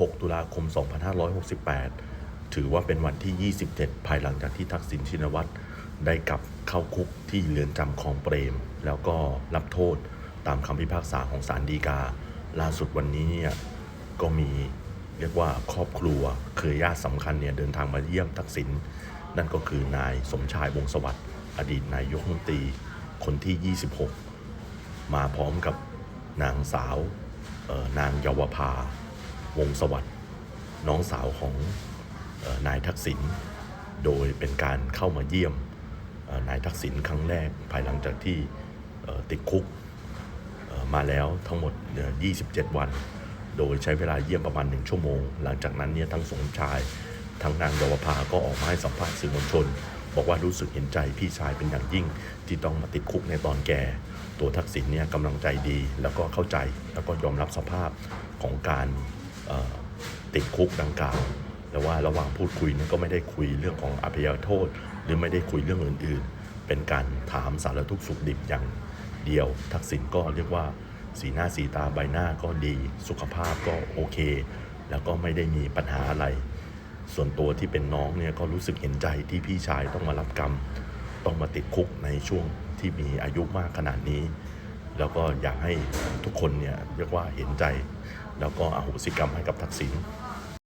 6 ตุลาคม 2568 ถือว่าเป็นวันที่ 27 ภายหลังจากที่ทักษิณชินวัตรได้กลับเข้าคุกที่เรือนจำคลองเปรม แล้วก็รับโทษตามคำพิพากษาของศาลฎีกา ล่าสุดวันนี้เนี่ยก็มีเรียกว่าครอบครัวเครือญาติสำคัญเนี่ยเดินทางมาเยี่ยมทักษิณนั่นก็คือนายสมชายวงศ์สวัสดิ์อดีตนายกรัฐมนตรีคนที่ 26 มาพร้อมกับนางสาวนางเยาวภา วงสวัสด์น้องสาวของออนายทักษิณโดยเป็นการเข้ามาเยี่ยมนายทักษิณครั้งแรกภายหลังจากที่ติดคุกมาแล้วทั้งหมด 27 วัน โดยใช้เวลาเยี่ยมประมาณ 1 ชั่วโมง หลังจากนั้นเนี่ยทั้งสมชาย ทั้งนางเยาวภาก็ออกมาให้สัมภาษณ์สื่อมวลชน บอกว่ารู้สึกเห็นใจพี่ชายเป็นอย่างยิ่ง ที่ต้องมาติดคุกในตอนแก่ ตัวทักษิณเนี่ยกำลังใจดี แล้วก็เข้าใจแล้วก็ยอมรับสภาพของการ ติดคุกดังกล่าวแล้วว่าระหว่างพูดคุยนี่ยก็ไม่ได้คุยเรื่องของอภัยโทษ หรือไม่ได้คุยเรื่องอื่น ๆ เป็นการถามสารทุกสุขดิบอย่างเดียว ทักษิณก็เรียกว่าสีหน้าสีตาใบหน้าก็ดีสุขภาพก็โอเค แล้วก็ไม่ได้มีปัญหาอะไร ส่วนตัวที่เป็นน้องเนี่ยก็รู้สึกเห็นใจที่พี่ชายต้องมารับกรรม ต้องมาติดคุกในช่วงที่มีอายุมากขนาดนี้ แล้วก็อยากให้ทุกคนเนี่ยเรียกว่าเห็นใจ แล้วก็อโหสิกรรมให้กับทักษิณ